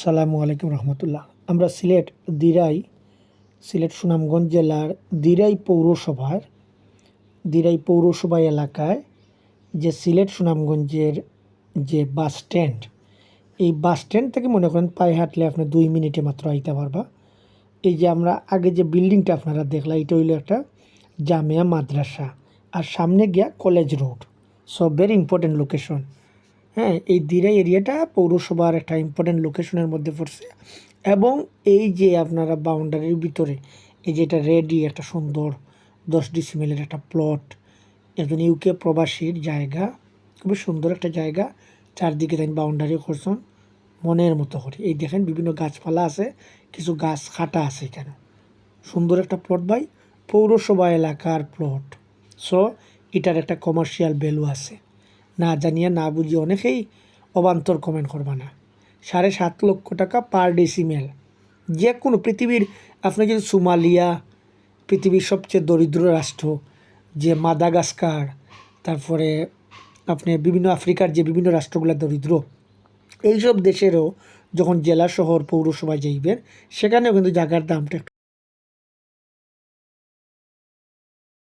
আসসালামু আলাইকুম রহমতুল্লাহ। আমরা সিলেট দিরাই, সিলেট সুনামগঞ্জ জেলার দিরাই পৌরসভার, দিরাই পৌরসভা এলাকায় যে সিলেট সুনামগঞ্জের যে বাস স্ট্যান্ড, এই বাস স্ট্যান্ড থেকে মনে করেন পায়ে হাঁটলে আপনি দুই মিনিটে মাত্র আইতে পারবা। এই যে আমরা আগে যে বিল্ডিংটা আপনারা দেখলাম এটা হইল একটা জামিয়া মাদ্রাসা। আর সামনে গিয়া college road. So very important location হ্যাঁ এই দিরাই এরিয়াটা পৌরসভার একটা ইম্পর্টেন্ট লোকেশনের মধ্যে পড়ছে। এবং এই যে আপনারা বাউন্ডারির ভিতরে, এই যে এটা রেডি একটা সুন্দর দশ ডিসিমেলের একটা প্লট একজন ইউকে প্রবাসীর জায়গা, খুবই সুন্দর একটা জায়গা, চারদিকে তাই বাউন্ডারি করছেন, মনের মতো করে। এই দেখেন বিভিন্ন গাছপালা আছে, কিছু গাছ কাটা আছে এখানে। সুন্দর একটা প্লট বাই পৌরসভা এলাকার প্লট সো এটার একটা কমার্শিয়াল ভ্যালু আছে। না জানিয়ে না বুঝিয়ে অনেকেই অবান্তর কমেন্ট করবা না। সাড়ে সাত লক্ষ টাকা পার ডেসিমেল যে কোনো পৃথিবীর, আপনি যদি সোমালিয়া, পৃথিবীর সবচেয়ে দরিদ্র রাষ্ট্র, যে মাদাগাস্কার, তারপরে আপনি বিভিন্ন আফ্রিকার যে বিভিন্ন রাষ্ট্রগুলো দরিদ্র, এইসব দেশেরও যখন জেলা, শহর, পৌরসভায় যাইবেন, সেখানেও কিন্তু জায়গার দামটা